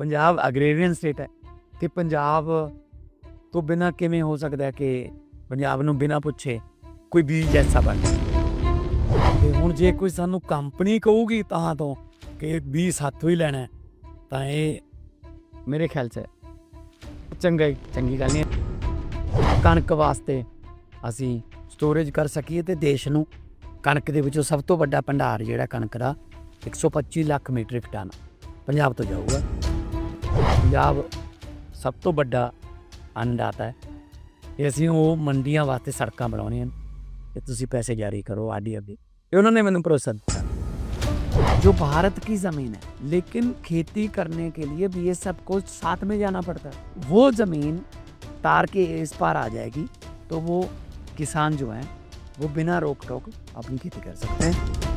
Punjab agrarian state ਹੈ ਤੇ ਪੰਜਾਬ ਤੋਂ ਬਿਨਾ ਕਿਵੇਂ ਹੋ ਸਕਦਾ ਹੈ ਕਿ ਪੰਜਾਬ ਨੂੰ ਬਿਨਾ ਪੁੱਛੇ ਕੋਈ ਬੀਜ ਐਸਾ ਬਣ ਤੇ ਹੁਣ ਜੇ ਕੋਈ ਸਾਨੂੰ ਕੰਪਨੀ ਕਹੂਗੀ ਤਾਂ ਤੋਂ ਕਿ ਬੀਜ ਸਾਥੋਂ ਹੀ ਲੈਣਾ ਤਾਂ ਇਹ ਮੇਰੇ ਖਿਆਲ 'ਚ ਚੰਗਾ ਚੰਗੀ ਗੱਲ ਨਹੀਂ ਕਣਕ ਵਾਸਤੇ ਅਸੀਂ ਸਟੋਰੇਜ ਕਰ ਸਕੀਏ ਤੇ ਦੇਸ਼ ਨੂੰ ਕਣਕ ਦੇ ਵਿੱਚੋਂ ਸਭ ਤੋਂ ਵੱਡਾ ਭੰਡਾਰ ਜਿਹੜਾ ਕਣਕ ਦਾ 125 ਲੱਖ ਮੀਟ੍ਰਿਕ ਟਨ ਪੰਜਾਬ ਤੋਂ ਜਾਊਗਾ। पंजाब सब तो बड़ा अन्नदाता है। कि ਅਸੀਂ वो मंडिया वास्ते सड़क ਬਣਾਉਣੀਆਂ ਨੇ पैसे जारी करो आडी ਕਰੋ ਆਡੀ ਅਬੀ ਇਹ ਉਹਨਾਂ जो भारत की ज़मीन है, लेकिन खेती करने के लिए भी ये सबको साथ में जाना पड़ता है। वो ज़मीन तार के इस पार आ जाएगी तो वो किसान जो हैं, वो बिना रोक टोक अपनी खेती कर सकते हैं।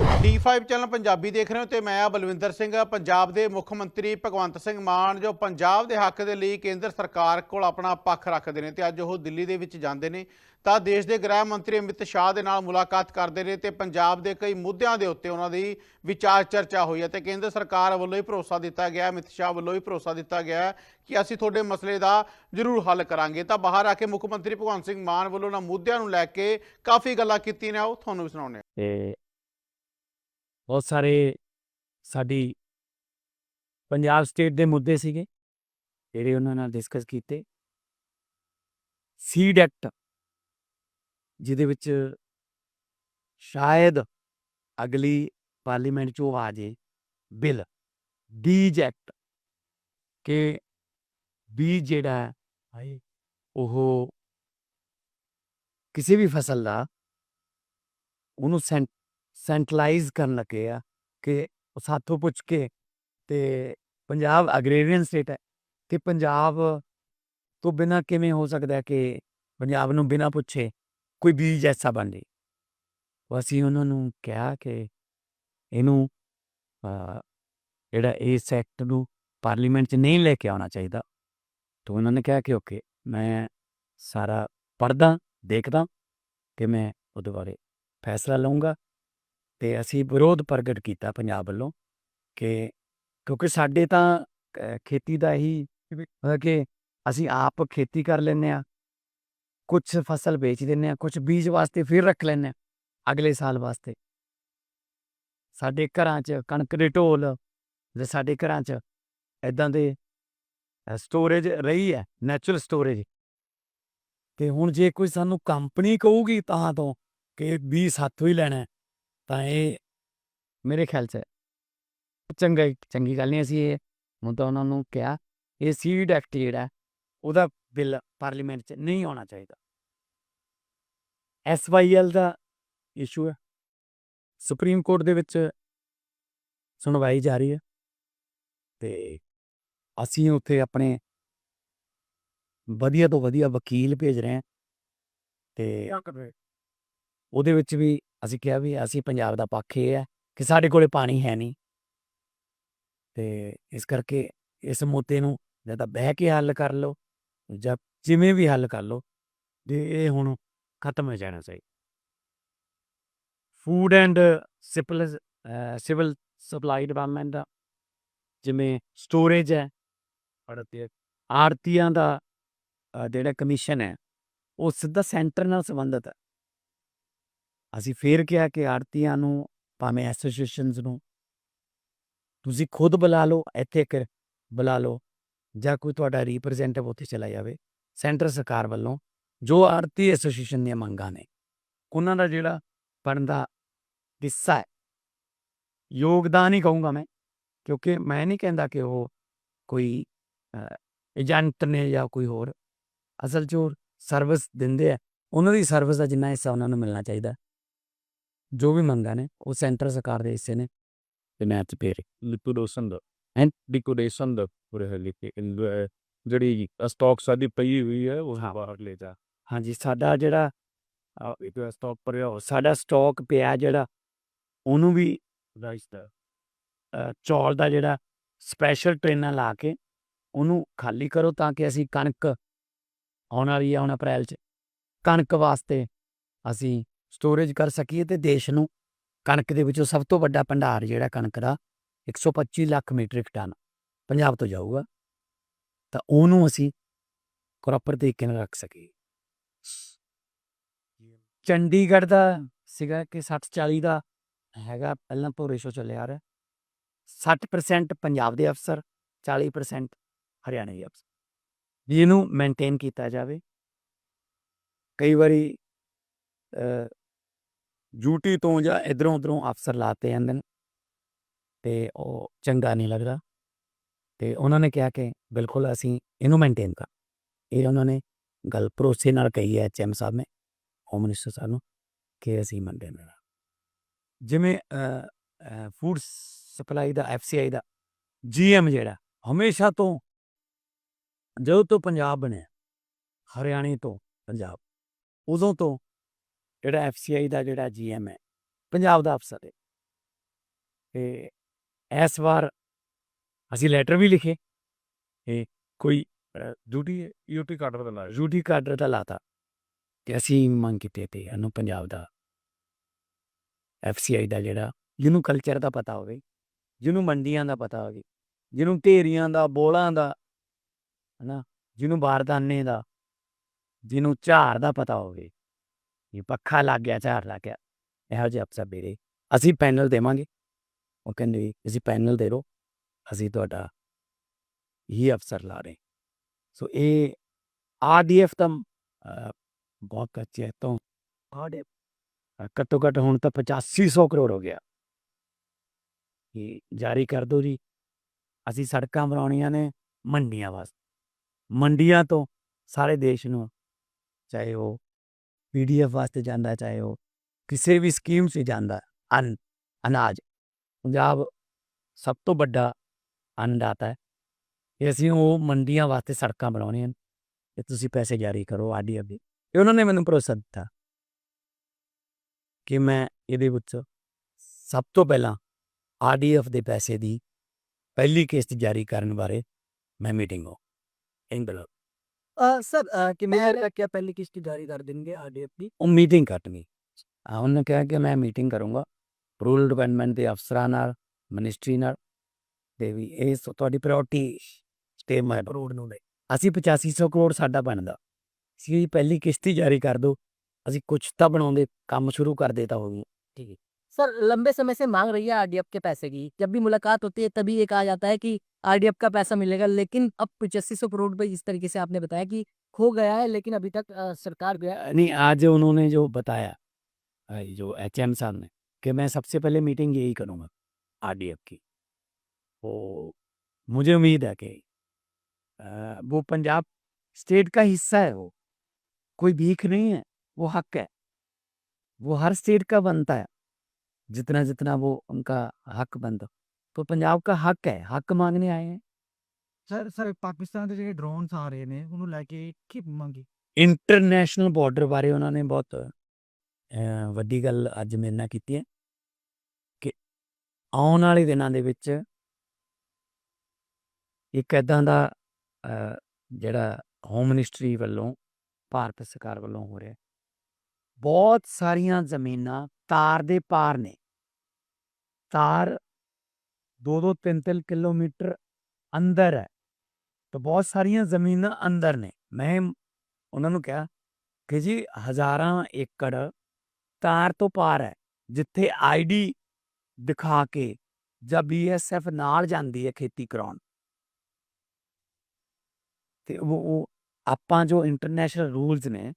D5 ਚੈਨਲ ਪੰਜਾਬੀ ਦੇਖ ਰਹੇ ਹੋ ਤੇ ਮੈਂ ਆ ਬਲਵਿੰਦਰ ਸਿੰਘ, ਪੰਜਾਬ ਦੇ ਮੁੱਖ ਮੰਤਰੀ ਭਗਵੰਤ ਸਿੰਘ ਮਾਨ, ਜੋ ਪੰਜਾਬ ਦੇ ਹੱਕ ਦੇ ਲਈ ਕੇਂਦਰ ਸਰਕਾਰ ਕੋਲ ਆਪਣਾ ਪੱਖ ਰੱਖਦੇ ਨੇ ਤੇ ਅੱਜ ਉਹ ਦਿੱਲੀ ਦੇ ਵਿੱਚ ਜਾਂਦੇ ਨੇ। ਤਾਂ ਦੇਸ਼ ਦੇ ਗ੍ਰਹਿ ਮੰਤਰੀ ਅਮਿਤ ਸ਼ਾਹ ਦੇ ਨਾਲ ਮੁਲਾਕਾਤ ਕਰਦੇ ਨੇ ਤੇ ਪੰਜਾਬ ਦੇ ਕਈ ਮੁੱਦਿਆਂ ਦੇ ਉੱਤੇ ਉਹਨਾਂ ਦੀ ਵਿਚਾਰ ਚਰਚਾ ਹੋਈ ਹੈ ਤੇ ਕੇਂਦਰ ਸਰਕਾਰ ਵੱਲੋਂ ਹੀ ਭਰੋਸਾ ਦਿੱਤਾ ਗਿਆ, ਅਮਿਤ ਸ਼ਾਹ ਵੱਲੋਂ ਹੀ ਭਰੋਸਾ ਦਿੱਤਾ ਗਿਆ ਕਿ ਅਸੀਂ ਤੁਹਾਡੇ ਮਸਲੇ ਦਾ ਜ਼ਰੂਰ ਹੱਲ ਕਰਾਂਗੇ। ਤਾਂ ਬਾਹਰ ਆ ਕੇ ਮੁੱਖ ਮੰਤਰੀ ਭਗਵੰਤ ਸਿੰਘ ਮਾਨ ਵੱਲੋਂ ਉਹਨਾਂ ਮੁੱਦਿਆਂ ਨੂੰ ਲੈ ਕੇ ਕਾਫੀ ਗੱਲਾਂ ਕੀਤੀਆਂ ਨੇ ਉਹ ਤੁਹਾਨੂੰ ਵੀ ਸੁਣਾਉਂਦੇ ਹਾਂ। ਤੇ ਬਹੁਤ ਸਾਰੇ ਸਾਡੀ ਪੰਜਾਬ ਸਟੇਟ ਦੇ ਮੁੱਦੇ ਸੀਗੇ, ਜਿਹੜੇ ਉਹਨਾਂ ਨਾਲ ਡਿਸਕਸ ਕੀਤੇ। ਸੀਡ ਐਕਟ ਜਿਹਦੇ ਵਿੱਚ ਸ਼ਾਇਦ ਅਗਲੀ ਪਾਰਲੀਮੈਂਟ 'ਚ ਉਹ ਆ ਜੇ ਬਿੱਲ ਬੀਜ ਐਕਟ ਕਿ ਬੀਜ ਜਿਹੜਾ ਹੈ ਉਹ ਕਿਸੇ ਵੀ ਫਸਲ ਦਾ, ਉਹਨੂੰ ਸੈਂਟ ਸੈਂਟਰਲਾਈਜ਼ ਕਰਨ ਲੱਗੇ ਆ ਕਿ ਉਹ ਸਾਥੋਂ ਪੁੱਛ ਕੇ ਤੇ ਪੰਜਾਬ ਐਗਰੀਰੀਅਨ ਸਟੇਟ ਹੈ ਤੇ ਪੰਜਾਬ ਤੋਂ ਬਿਨਾ ਕਿਵੇਂ ਹੋ ਸਕਦਾ ਹੈ ਕਿ ਪੰਜਾਬ ਨੂੰ ਬਿਨਾ ਪੁੱਛੇ ਕੋਈ ਬੀਜ ਐਸਾ ਬਣ ਜੇ ਅਸੀਂ ਉਹਨਾਂ ਨੂੰ ਕਿਹਾ ਕਿ ਇਹਨੂੰ ਜਿਹੜਾ ਇਸ ਐਕਟ ਨੂੰ ਪਾਰਲੀਮੈਂਟ 'ਚ ਨਹੀਂ ਲੈ ਕੇ ਆਉਣਾ ਚਾਹੀਦਾ। ਤਾਂ ਉਹਨਾਂ ਨੇ ਕਿਹਾ ਕਿ ਓਕੇ, ਮੈਂ ਸਾਰਾ ਪੜ੍ਹਦਾ, ਦੇਖਦਾ ਕਿ ਮੈਂ ਉਹਦੇ ਬਾਰੇ ਫੈਸਲਾ ਲਵਾਂਗਾ ਤੇ ਅਸੀਂ ਵਿਰੋਧ ਪ੍ਰਗਟ ਕੀਤਾ ਪੰਜਾਬ ਵੱਲੋਂ ਕਿ ਕਿਉਂਕਿ ਸਾਡੇ ਤਾਂ ਖੇਤੀ ਦਾ ਹੀ ਕਿ ਅਸੀਂ ਆਪ ਖੇਤੀ ਕਰ ਲੈਂਦੇ ਆ ਕੁਝ ਫਸਲ ਵੇਚ ਦਿੰਦੇ ਆ ਕੁਝ ਬੀਜ ਵਾਸਤੇ ਫਿਰ ਰੱਖ ਲੈਂਦੇ ਆ ਅਗਲੇ ਸਾਲ ਵਾਸਤੇ। ਸਾਡੇ ਘਰਾਂ 'ਚ ਕਣਕ ਦੇ ਢੋਲ ਤੇ ਸਾਡੇ ਘਰਾਂ 'ਚ ਇਦਾਂ ਦੇ ਸਟੋਰੇਜ ਰਹੀ ਹੈ ਨੈਚੁਰਲ ਸਟੋਰੇਜ ਤੇ ਹੁਣ ਜੇ ਕੋਈ ਸਾਨੂੰ ਕੰਪਨੀ ਕਹੂਗੀ ਤਾਂ ਤੋਂ ਕਿ ਵੀ ਸਾਥੋਂ ਹੀ ਲੈਣਾ ਤਾਂ ਇਹ ਮੇਰੇ ਖਿਆਲ 'ਚ ਚੰਗਾ ਚੰਗੀ ਗੱਲ ਨਹੀਂ ਅਸੀਂ ਇਹ ਤਾਂ ਉਹਨਾਂ ਨੂੰ ਕਿਹਾ ਇਹ ਸੀਡ ਐਕਟ ਜਿਹੜਾ ਉਹਦਾ ਬਿੱਲ ਪਾਰਲੀਮੈਂਟ 'ਚ ਨਹੀਂ ਆਉਣਾ ਚਾਹੀਦਾ। ਐਸਵਾਈਐਲ ਦਾ ਇਸ਼ੂ ਹੈ। ਸੁਪਰੀਮ ਕੋਰਟ ਦੇ ਵਿੱਚ ਸੁਣਵਾਈ ਜਾਰੀ ਹੈ। ਤੇ ਅਸੀਂ ਉੱਥੇ ਆਪਣੇ ਵਧੀਆ ਤੋਂ ਵਧੀਆ ਵਕੀਲ ਭੇਜ ਰਹੇ ਹਾਂ। ਤੇ ਉਹਦੇ ਵਿੱਚ ਵੀ ਅਸੀਂ ਕਿਹਾ ਵੀ ਅਸੀਂ ਪੰਜਾਬ ਦਾ ਪੱਖ ਇਹ ਹੈ ਕਿ ਸਾਡੇ ਕੋਲੇ ਪਾਣੀ ਹੈ ਨਹੀਂ। ਤੇ ਇਸ ਕਰਕੇ ਇਸ ਮੁੱਦੇ ਨੂੰ ਜਾਂ ਤਾਂ ਬਹਿ ਕੇ ਹੱਲ ਕਰ ਲਓ ਜਾਂ ਜਿਵੇਂ ਵੀ ਹੱਲ ਕਰ ਲਓ ਤੇ ਇਹ ਹੁਣ ਖਤਮ ਹੋ ਜਾਣਾ ਚਾਹੀਦਾ ਫੂਡ ਐਂਡ ਸਿਪਲ ਸਿਵਲ ਸਪਲਾਈ ਡਿਪਾਰਟਮੈਂਟ ਦਾ ਜਿਵੇਂ ਸਟੋਰੇਜ ਹੈ ਆੜਤੀ ਆੜਤੀਆਂ ਦਾ ਜਿਹੜਾ ਕਮਿਸ਼ਨ ਹੈ, ਉਹ ਸਿੱਧਾ ਸੈਂਟਰ ਨਾਲ ਸੰਬੰਧਿਤ ਹੈ। ਅਸੀਂ ਫੇਰ ਕਿਹਾ ਕਿ ਆੜਤੀਆਂ ਨੂੰ, ਭਾਵੇਂ ਐਸੋਸੀਏਸ਼ਨਸ ਨੂੰ, ਤੁਸੀਂ ਖੁਦ ਬੁਲਾ ਲਓ, ਇੱਥੇ ਇੱਕ ਬੁਲਾ ਲਓ, ਜਾਂ ਕੋਈ ਤੁਹਾਡਾ ਰਿਪਰੈਜ਼ੈਂਟੇਟਿਵ ਉੱਥੇ ਚਲਾ ਜਾਵੇ, ਸੈਂਟਰ ਸਰਕਾਰ ਵੱਲੋਂ, ਜੋ ਆੜਤੀ ਐਸੋਸੀਏਸ਼ਨ ਦੀਆਂ ਮੰਗਾਂ ਨੇ। ਉਹਨਾਂ ਦਾ ਜਿਹੜਾ ਬਣਦਾ ਹਿੱਸਾ ਹੈ, ਯੋਗਦਾਨ ਹੀ ਕਹੂੰਗਾ ਮੈਂ, ਕਿਉਂਕਿ ਮੈਂ ਨਹੀਂ ਕਹਿੰਦਾ ਕਿ ਉਹ ਕੋਈ ਏਜੰਟ ਨੇ ਜਾਂ ਕੋਈ ਹੋਰ, ਅਸਲ 'ਚ ਉਹ ਸਰਵਿਸ ਦਿੰਦੇ ਆ, ਉਹਨਾਂ ਦੀ ਸਰਵਿਸ ਦਾ ਜਿੰਨਾ ਹਿੱਸਾ ਉਹਨਾਂ ਨੂੰ ਮਿਲਣਾ ਚਾਹੀਦਾ। ਜੋ ਵੀ ਮੰਗਾਂ ਨੇ ਉਹ ਸੈਂਟਰ ਸਰਕਾਰ ਦੇ ਹਿੱਸੇ ਨੇ। ਤੇ ਮੈਂ ਤੇ ਪੇਰੇ ਲਿਕੁਇਡੇਸ਼ਨ ਦਾ। ਹੈਂ? ਲਿਕੁਇਡੇਸ਼ਨ ਦਾ ਪੂਰੇ ਹਲੀ ਕਿ ਇਨ- ਅਹ ਜਿਹੜੀ ਸਟਾਕ ਸਾਡੀ ਪਈ ਹੋਈ ਹੈ ਉਹ। ਬਾਹਰ ਲੈ ਜਾ। ਹਾਂਜੀ ਸਾਡਾ ਜਿਹੜਾ ਇੱਕ ਸਟਾਕ ਭਰਿਆ ਹੋ ਸਾਡਾ ਸਟਾਕ ਪਿਆ ਜਿਹੜਾ ਉਹਨੂੰ ਵੀ ਰਾਈਸ ਦਾ। ਚੌਲ ਦਾ ਜਿਹੜਾ ਸਪੈਸ਼ਲ ਟ੍ਰੇਨਾਂ ਲਾ ਕੇ ਉਹਨੂੰ ਖਾਲੀ ਕਰੋ ਤਾਂ ਕਿ ਅਸੀਂ ਕਣਕ ਆਉਣ ਵਾਲੀ ਹੈ ਹੁਣ ਅਪ੍ਰੈਲ 'ਚ। ਕਣਕ ਵਾਸਤੇ ਅਸੀਂ ਸਟੋਰੇਜ ਕਰ ਸਕੀਏ ਤੇ ਦੇਸ਼ ਨੂੰ ਕਣਕ ਦੇ ਵਿੱਚੋਂ ਸਭ ਤੋਂ ਵੱਡਾ ਭੰਡਾਰ ਜਿਹੜਾ ਕਣਕ ਦਾ 125 ਲੱਖ ਮੀਟ੍ਰਿਕ ਟਨ ਪੰਜਾਬ ਤੋਂ ਜਾਊਗਾ। ਤਾਂ ਉਹਨੂੰ ਅਸੀਂ ਪ੍ਰੋਪਰ ਤਰੀਕੇ ਨਾਲ ਰੱਖ ਸਕੀਏ। ਚੰਡੀਗੜ੍ਹ ਦਾ ਸੀਗਾ ਕਿ 60 40 ਦਾ ਹੈਗਾ, ਪਹਿਲਾਂ ਤੋਂ ਰੇਸ਼ੋ ਚੱਲਿਆ ਆ ਰਿਹਾ। 60% ਪੰਜਾਬ ਦੇ ਅਫਸਰ 40% ਹਰਿਆਣੇ ਦੇ ਅਫਸਰ। ਵੀ ਇਹਨੂੰ ਮੇਨਟੇਨ ਕੀਤਾ ਜਾਵੇ। ਕਈ ਵਾਰੀ ਡਿਊਟੀ ਤੋਂ ਜਾਂ ਇਧਰੋਂ ਉਧਰੋਂ ਅਫਸਰ ਲਾਤੇ ਜਾਂਦੇ ਨੇ ਤੇ ਉਹ ਚੰਗਾ ਨਹੀਂ ਲੱਗਦਾ ਤੇ ਉਹਨਾਂ ਨੇ ਕਿਹਾ ਕਿ ਬਿਲਕੁਲ ਅਸੀਂ ਇਹਨੂੰ ਮੇਨਟੇਨ ਕਰ ਇਹ ਉਹਨਾਂ ਨੇ ਗੱਲ ਭਰੋਸੇ ਨਾਲ ਕਹੀ ਹੈ ਐਚਐਮ ਸਾਹਿਬ ਨੇ ਹੋਮ ਮਿਨਿਸਟਰ ਸਾਹਿਬ ਨੂੰ ਕਿ ਅਸੀਂ ਮੇਨਟੇਨ ਕਰਾਂ ਜਿਵੇਂ ਫੂਡ ਸਪਲਾਈ ਦਾ ਐਫਸੀਆਈ ਦਾ ਜੀਐਮ ਜਿਹੜਾ ਹਮੇਸ਼ਾ ਤੋਂ ਜਦੋਂ ਤੋਂ ਪੰਜਾਬ ਬਣਿਆ ਹਰਿਆਣੇ ਤੋਂ ਪੰਜਾਬ ਉਦੋਂ ਤੋਂ ਜਿਹੜਾ ਐਫਸੀਆਈ ਦਾ ਜਿਹੜਾ ਜੀਐਮ ਹੈ ਪੰਜਾਬ ਦਾ ਅਫਸਰ ਹੈ। ਤੇ ਇਸ ਵਾਰ ਅਸੀਂ ਲੈਟਰ ਵੀ ਲਿਖੇ ਇਹ ਕੋਈ ਡਿਊਟੀ ਯੂਟੀ ਕਾਰਡਰ ਦਾ ਲਾਇਆ। ਡਿਊਟੀ ਕਾਰਡਰ ਦਾ ਲਾਤਾ ਕਿ ਅਸੀਂ ਮੰਗ ਕੀਤੀ ਤੇ ਇਹਨੂੰ ਪੰਜਾਬ ਦਾ ਐਫਸੀਆਈ ਦਾ ਜਿਹੜਾ ਜਿਹਨੂੰ ਕਲਚਰ ਦਾ ਪਤਾ ਹੋਵੇ ਜਿਹਨੂੰ ਮੰਡੀਆਂ ਦਾ ਪਤਾ ਹੋਵੇ ਜਿਹਨੂੰ ਢੇਰੀਆਂ ਦਾ ਬੋਲਾਂ ਦਾ ਹਨਾ ਜਿਹਨੂੰ ਬਾਰਦਾਨੇ ਦਾ ਜਿਹਨੂੰ ਝਾੜ ਦਾ ਪਤਾ ਹੋਵੇ ਇਹ ਪੱਖਾ ਲੱਗ ਗਿਆ, ਝਾੜ ਲੱਗ ਗਿਆ। ਇਹੋ ਜਿਹੇ ਅਫਸਰ ਮੇਰੇ ਅਸੀਂ ਪੈਨਲ ਦੇਵਾਂਗੇ। ਉਹ ਕਹਿੰਦੇ ਵੀ ਤੁਸੀਂ ਪੈਨਲ ਦੇ ਦਿਓ। ਅਸੀਂ ਤੁਹਾਡਾ ਹੀ ਅਫਸਰ ਲਾ ਰਹੇ ਸੋ ਇਹ ਆਰਡੀਐਫ ਤਾਂ ਬਹੁਤ ਕੱਚੇ ਹੈ ਤੋਂ ਆਰਡੀਐਫ ਘੱਟੋ ਘੱਟ ਹੁਣ ਤਾਂ 8500 ਕਰੋੜ ਹੋ ਗਿਆ। ਇਹ ਜਾਰੀ ਕਰ ਦਿਓ ਜੀ। ਅਸੀਂ ਸੜਕਾਂ ਬਣਾਉਣੀਆਂ ਨੇ ਮੰਡੀਆਂ ਵਾਸਤੇ। ਮੰਡੀਆਂ ਤੋਂ ਸਾਰੇ ਦੇਸ਼ ਨੂੰ, ਚਾਹੇ ਉਹ ਪੀਡੀਐਫ ਵਾਸਤੇ ਜਾਂਦਾ, ਚਾਹੇ ਉਹ ਕਿਸੇ ਵੀ ਸਕੀਮ 'ਚ ਜਾਂਦਾ, ਅਨ, ਅਨਾਜ। ਪੰਜਾਬ ਸਭ ਤੋਂ ਵੱਡਾ ਅੰਨਦਾਤਾ ਹੈ। ਇਹ ਅਸੀਂ ਉਹ ਮੰਡੀਆਂ ਵਾਸਤੇ ਸੜਕਾਂ ਬਣਾਉਣੀਆਂ ਨੇ ਤੇ ਤੁਸੀਂ ਪੈਸੇ ਜਾਰੀ ਕਰੋ ਆਰਡੀਐਫ ਦੇ ਤੇ ਉਹਨਾਂ ਨੇ ਮੈਨੂੰ ਭਰੋਸਾ ਦਿੱਤਾ ਕਿ ਮੈਂ ਇਹਦੇ ਵਿੱਚ ਸਭ ਤੋਂ ਪਹਿਲਾਂ ਆਰਡੀਐਫ ਦੇ ਪੈਸੇ ਦੀ ਪਹਿਲੀ ਕਿਸ਼ਤ ਜਾਰੀ ਕਰਨ ਬਾਰੇ ਮੈਂ ਮੀਟਿੰਗ ਹੋ। ਇੰਗਲੈਂਡ ਅ, ਕਿੰਨੇ ਤੱਕ ਕਿਆ ਪਹਿਲੀ ਕਿਸ਼ਤ ਜਾਰੀ ਕਰ ਦੇਣਗੇ ਆਰਡੀਐਫ ਦੀ ਉਹ ਮੀਟਿੰਗ ਕਰਨੀ ਆ ਉਹਨੇ ਕਿਹਾ ਕਿ ਮੈਂ ਮੀਟਿੰਗ ਕਰੂੰਗਾ ਰੂਰਲ ਡਿਵੈਲਪਮੈਂਟ ਦੇ ਅਫਸਰਾਂ ਨਾਲ ਮਿਨਿਸਟਰੀ ਨਾਲ ਤੇ ਵੀ ਇਹ ਸ- ਤੁਹਾਡੀ ਪ੍ਰਾਇੋਰਟੀ ਸਟੇ ਮੈਂ ਰੋਡ ਨੂੰ ਲੈ ਅਸੀਂ 8500 ਕਰੋੜ ਸਾਡਾ ਬਣਦਾ ਸੀ ਪਹਿਲੀ ਕਿਸ਼ਤ ਹੀ ਜਾਰੀ ਕਰ ਦਿਓ ਅਸੀਂ ਕੁਝ ਤਾਂ ਬਣਾਉਂਦੇ ਕੰਮ ਸ਼ੁਰੂ ਕਰ ਦੇਤਾ ਹੋਊਗਾ सर लंबे समय से मांग रही है आरडीएफ के पैसे की। जब भी मुलाकात होती है तभी ये कहा जाता है कि आरडीएफ का पैसा मिलेगा। लेकिन अब पचासी सौ करोड़ रुपए जिस तरीके से आपने बताया कि खो गया है लेकिन अभी तक अ, सरकार गया नहीं आज उन्होंने जो बताया जो एच एम साहब ने कि मैं सबसे पहले मीटिंग यही करूँगा आरडीएफ की। वो मुझे उम्मीद है कि वो पंजाब स्टेट का हिस्सा है वो। कोई भीख नहीं है वो हक है। वो हर स्टेट का बनता है। जितना जितना वो उनका हक बनता तो पंजाब का हक है हक मांगने आए हैं ਸਰ ਸਰ ਪਾਕਿਸਤਾਨ ਦੇ ਜਿਹੜੇ ਡਰੋਨਸ ਆ ਰਹੇ ਨੇ ਉਹਨੂੰ ਲੈ ਕੇ ਕੀ ਮੰਗੀ ਇੰਟਰਨੈਸ਼ਨਲ ਬਾਰਡਰ ਬਾਰੇ ਉਹਨਾਂ ਨੇ ਬਹੁਤ ਅਹ, ਵੱਡੀ ਗੱਲ ਅੱਜ ਮੇਰੇ ਨਾਲ ਕੀਤੀ ਹੈ ਕਿ ਆਉਣ ਵਾਲੇ ਦਿਨਾਂ ਦੇ ਵਿੱਚ ਇੱਕ ਐਦਾਂ ਦਾ ਅਹ, ਜਿਹੜਾ ਹੋਮ ਮਿਨਿਸਟਰੀ ਵੱਲੋਂ ਭਾਰਤ ਸਰਕਾਰ ਵੱਲੋਂ ਹੋ ਰਿਹਾ ਬਹੁਤ ਸਾਰੀਆਂ ਜ਼ਮੀਨਾਂ ਤਾਰ ਦੇ ਪਾਰ ਨੇ ਤਾਰ 2-2 3-3 ਕਿਲੋਮੀਟਰ ਅੰਦਰ ਹੈ ਤਾਂ ਬਹੁਤ ਸਾਰੀਆਂ ਜ਼ਮੀਨਾਂ ਅੰਦਰ ਨੇ ਮੈਂ ਉਹਨਾਂ ਨੂੰ ਕਿਹਾ ਕਿ ਜੀ ਹਜ਼ਾਰਾਂ ਏਕੜ ਤਾਰ ਤੋਂ ਪਾਰ ਹੈ ਜਿੱਥੇ ਆਈਡੀ ਦਿਖਾ ਕੇ ਜਾਂ ਬੀਐਸਐਫ ਨਾਲ ਜਾਂਦੀ ਹੈ ਖੇਤੀ ਕਰਾਉਣ ਤੇ ਉਹ ਆਪਾਂ ਜੋ ਇੰਟਰਨੈਸ਼ਨਲ ਰੂਲਸ ਨੇ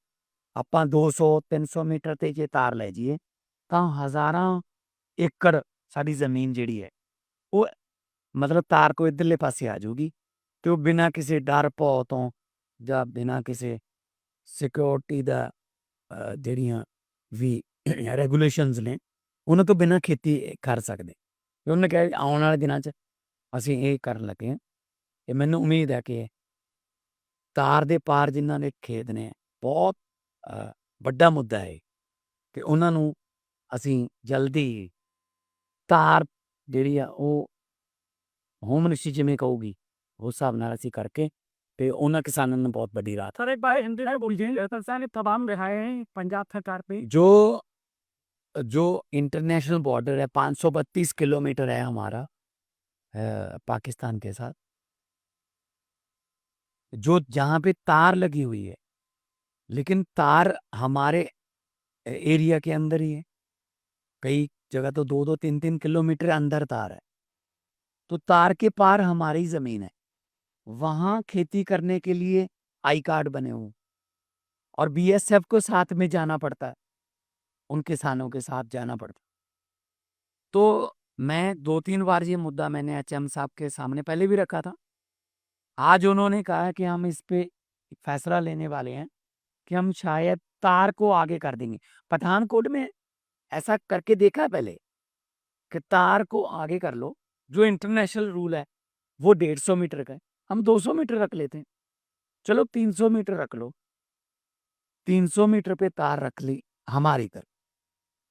ਆਪਾਂ 200 300 ਮੀਟਰ ਤੇ ਜੇ ਤਾਰ ਲੈ ਜਾਈਏ ਤਾਂ ਹਜ਼ਾਰਾਂ ਏਕੜ ਸਾਡੀ ਜ਼ਮੀਨ ਜਿਹੜੀ ਹੈ, ਉਹ ਮਤਲਬ ਤਾਰ ਕੋ ਇਧਰਲੇ ਪਾਸੇ ਆ ਜਾਊਗੀ ਤੇ ਉਹ ਬਿਨਾਂ ਕਿਸੇ ਡਰ ਭੌ ਤੋਂ ਜਾਂ ਬਿਨਾਂ ਕਿਸੇ ਸਿਕਿਉਰਿਟੀ ਦਾ ਜਿਹੜੀਆਂ ਵੀ ਰੈਗੂਲੇਸ਼ਨਸ ਨੇ, ਉਹਨਾਂ ਤੋਂ ਬਿਨਾਂ ਖੇਤੀ ਕਰ ਸਕਦੇ। ਤੇ ਉਹਨੇ ਕਿਹਾ ਵੀ ਆਉਣ ਵਾਲੇ ਦਿਨਾਂ 'ਚ ਅਸੀਂ ਇਹ ਕਰਨ ਲੱਗੇ ਹਾਂ। ਤੇ ਮੈਨੂੰ ਉਮੀਦ ਹੈ ਕਿ ਤਾਰ ਦੇ ਪਾਰ ਜਿਨ੍ਹਾਂ ਦੇ ਖੇਤ ਨੇ, ਬਹੁਤ ਵੱਡਾ ਮੁੱਦਾ ਹੈ ਕਿ ਉਹਨਾਂ ਨੂੰ ਅਸੀਂ ਜਲਦੀ ਤਾਰ ਜਿਹੜੀ ਆ ਉਹ ਹੋਮ ਮਿਨਿਸਟਰੀ ਜਿਵੇਂ ਕਹੂਗੀ ਉਸ ਹਿਸਾਬ ਨਾਲ ਅਸੀਂ ਕਰਕੇ ਤੇ ਉਹਨਾਂ ਕਿਸਾਨਾਂ ਨੂੰ ਬਹੁਤ ਵੱਡੀ ਰਾਹਤ ਸਰ ਇੱਕ ਬਾਰ ਹਿੰਦੀ में बोलिए सर ने तमाम रिहाई हैं पंजाब सरकार पे जो जो इंटरनेशनल बॉर्डर है 532 किलोमीटर है हमारा अ, पाकिस्तान के साथ जो जहाँ पे तार लगी हुई है लेकिन तार हमारे ए- एरिया के अंदर ही है कई जगह तो दो दो, तीन तीन किलोमीटर अंदर तार है। तो तार के पार हमारी ज़मीन है। वहाँ खेती करने के लिए आई कार्ड बने हुए। और बीएसएफ को साथ में जाना पड़ता है। उन किसानों के साथ जाना पड़ता तो मैं दो, तीन बार ये मुद्दा मैंने एचएम साहब के सामने पहले भी रखा था। आज उन्होंने कहा कि हम इस पे फैसला लेने वाले हैं कि हम शायद तार को आगे कर देंगे। पठानकोट में ऐसा करके देखा है पहले? कि तार को आगे कर लो, जो इंटरनेशनल रूल है, वो डेढ़ सौ मीटर का है। हम दो सौ मीटर रख लेते हैं। चलो तीन सौ मीटर रख लो। तीन सौ मीटर पे तार रख ली हमारी कर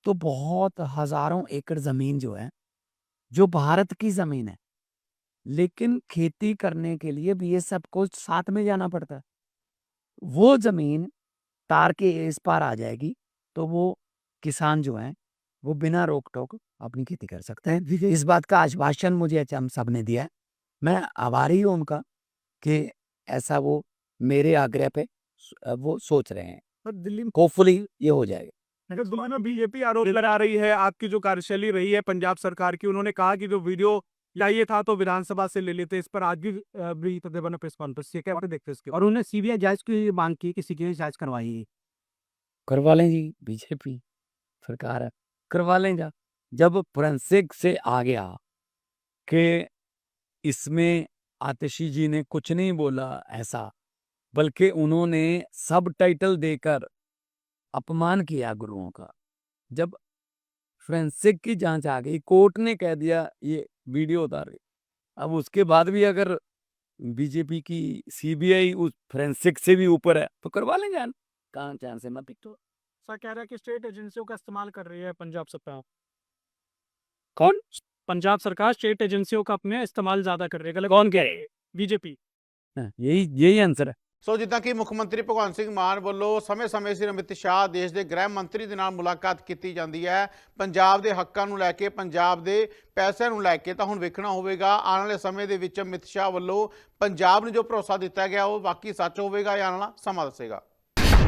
तो बहुत हज़ारों एकड़ ज़मीन जो है, जो भारत की ज़मीन है, लेकिन खेती करने के लिए बीएसएफ को साथ में जाना पड़ता है। वो ज़मीन तार के इस पार आ जाएगी तो वो किसान जो हैं वो बिना रोक टोक अपनी खेती कर सकते हैं। इस बात का आश्वासन मुझे एचएम साहब ने दिया है। मैं आभारी हूँ उनका कि ऐसा वो मेरे आग्रह पे वो सोच रहे हैं। पर दिल्ली में होपफुली ये हो जाएगा। अगर दोनों बीजेपी आरोप लगा रही है आपकी जो कार्यशैली रही है पंजाब सरकार की उन्होंने कहा कि जो वीडियो चाहिए था तो विधानसभा से ले लेते इस पर आज भी प्रेस कॉन्फ्रेंस ये क्या देखते हैं इसके? और उन्हें सीबीआई जाँच की मांग की कि सीबीआई जाँच करवाई? करवा लें जी बीजेपी। सरकार है, करवा लें जा जब फोरेंसिक से आ गया कि इसमें आतिशी जी ने कुछ नहीं बोला ऐसा, बल्कि उन्होंने सब टाइटल देकर अपमान किया गुरुओं का, जब फोरेंसिक की जाँच आ गई, कोर्ट ने कह दिया, ये वीडियो उतारे अब उसके बाद भी अगर बीजेपी की सीबीआई उस फोरेंसिक से भी ऊपर है तो करवा लें जान कहाँ चांस है मत तो ऐसा कह रहा है कि स्टेट एजेंसियों का इस्तेमाल कर रही है पंजाब सरकार कौन पंजाब सरकार स्टेट एजेंसियों का अपने इस्तेमाल ज्यादा कर रही है कौन कह रहे हैं बीजेपी हाँ, यही यही आंसर है ਸੋ ਜਿੱਦਾਂ ਕਿ ਮੁੱਖ ਮੰਤਰੀ ਭਗਵੰਤ ਸਿੰਘ ਮਾਨ ਵੱਲੋਂ ਸਮੇਂ-ਸਮੇਂ ਸਿਰ ਅਮਿਤ ਸ਼ਾਹ ਦੇਸ਼ ਦੇ ਗ੍ਰਹਿ ਮੰਤਰੀ ਦੇ ਨਾਲ ਮੁਲਾਕਾਤ ਕੀਤੀ ਜਾਂਦੀ ਹੈ ਪੰਜਾਬ ਦੇ ਹੱਕਾਂ ਨੂੰ ਲੈ ਕੇ ਪੰਜਾਬ ਦੇ ਪੈਸਿਆਂ ਨੂੰ ਲੈ ਕੇ ਤਾਂ ਹੁਣ ਵੇਖਣਾ ਹੋਵੇਗਾ ਆਉਣ ਵਾਲੇ ਸਮੇਂ ਦੇ ਵਿੱਚ ਅਮਿਤ ਸ਼ਾਹ ਵੱਲੋਂ ਪੰਜਾਬ ਨੂੰ ਜੋ ਭਰੋਸਾ ਦਿੱਤਾ ਗਿਆ ਉਹ ਵਾਕਈ ਸੱਚ ਹੋਵੇਗਾ ਜਾਂ ਆਉਣ ਵਾਲਾ ਸਮਾਂ ਦੱਸੇਗਾ